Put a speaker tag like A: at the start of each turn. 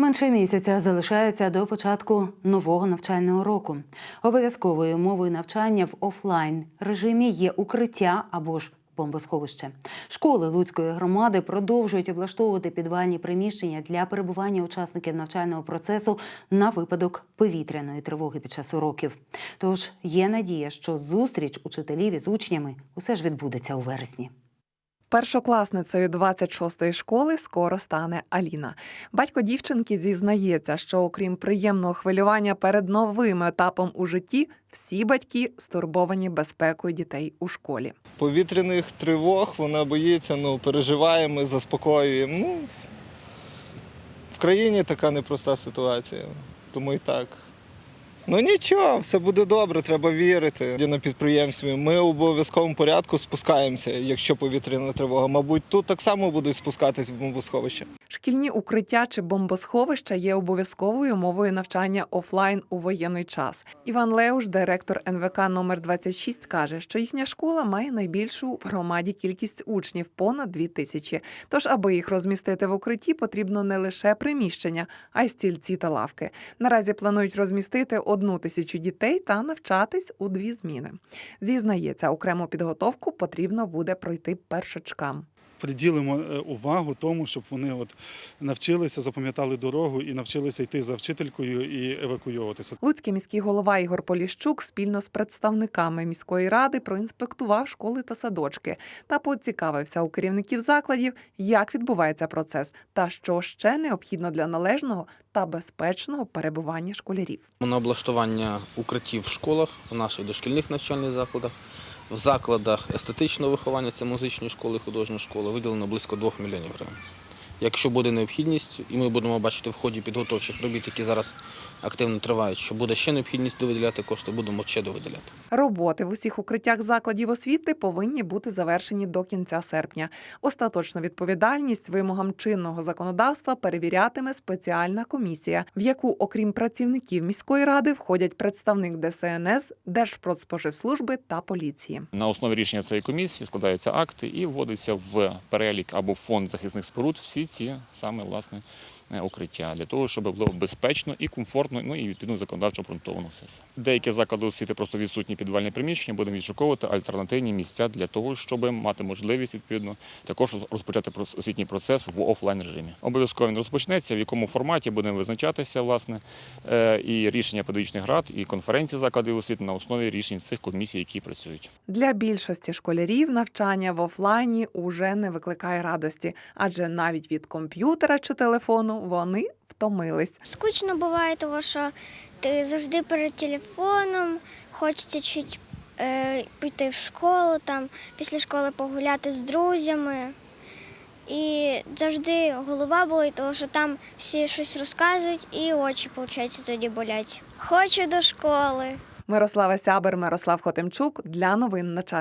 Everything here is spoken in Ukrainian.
A: Менше місяця залишається до початку нового навчального року. Обов'язковою мовою навчання в офлайн режимі є укриття або ж бомбосховище. Школи Луцької громади продовжують облаштовувати підвальні приміщення для перебування учасників навчального процесу на випадок повітряної тривоги під час уроків. Тож є надія, що зустріч учителів із учнями усе ж відбудеться у вересні.
B: Першокласницею 26-ї школи скоро стане Аліна. Батько дівчинки зізнається, що окрім приємного хвилювання перед новим етапом у житті, всі батьки стурбовані безпекою дітей у школі.
C: повітряних тривог вона боїться, ну, переживає, ми заспокоюємо. Ну, в країні така непроста ситуація, тому і так. Ну нічого, все буде добре, треба вірити. На підприємстві ми в обов'язковому порядку спускаємося, якщо повітряна тривога. Мабуть, тут так само будуть спускатись в бомбосховище.
B: Шкільні укриття чи бомбосховища є обов'язковою мовою навчання офлайн у воєнний час. Іван Леуш, директор НВК номер 26, каже, що їхня школа має найбільшу в громаді кількість учнів понад дві тисячі. Тож, аби їх розмістити в укритті, потрібно не лише приміщення, а й стільці та лавки. Наразі планують розмістити одну тисячу дітей та навчатись у дві зміни. Зізнається, окрему підготовку потрібно буде пройти першачкам.
D: Приділимо е, увагу тому, щоб вони от навчилися, запам'ятали дорогу і навчилися йти за вчителькою і евакуйовуватися.
B: Луцький міський голова Ігор Поліщук спільно з представниками міської ради проінспектував школи та садочки та поцікавився у керівників закладів, як відбувається процес та що ще необхідно для належного та безпечного перебування школярів.
E: На облаштування укриттів в школах, в наших дошкільних навчальних закладах, в закладах естетичного виховання, це музичні школи, художні школи, виділено близько 2 мільйонів гривень. Якщо буде необхідність, і ми будемо бачити в ході підготовчих робіт, які зараз активно тривають, що буде ще необхідність довиділяти кошти, будемо ще довиділяти.
B: Роботи в усіх укриттях закладів освіти повинні бути завершені до кінця серпня. Остаточну відповідальність вимогам чинного законодавства перевірятиме спеціальна комісія, в яку, окрім працівників міської ради, входять представник ДСНС, Держпродспоживслужби та поліції.
F: На основі рішення цієї комісії складаються акти і вводиться в перелік або фонд захисних споруд всі ці саме власне укриття для того, щоб було безпечно і комфортно, ну і відповідно законодавчо обґрунтовано все це. Деякі заклади освіти просто відсутні підвальні приміщення, будемо відшуковувати альтернативні місця для того, щоб мати можливість відповідно також розпочати освітній процес в офлайн режимі. Обов'язково він розпочнеться, в якому форматі будемо визначатися, власне, е, і рішення педагогічних рад, і конференції закладів освіти на основі рішень цих комісій, які працюють.
B: Для більшості школярів навчання в офлайні уже не викликає радості, адже навіть від комп'ютера чи телефону вони втомились.
G: Скучно буває, тому що ти завжди перед телефоном, хочеться чуть е, піти в школу, там, після школи погуляти з друзями. І завжди голова болить, тому що там всі щось розказують і очі, виходить, тоді болять. Хочу до школи.
B: Мирослава Сябер, Мирослав Хотимчук для новин на час.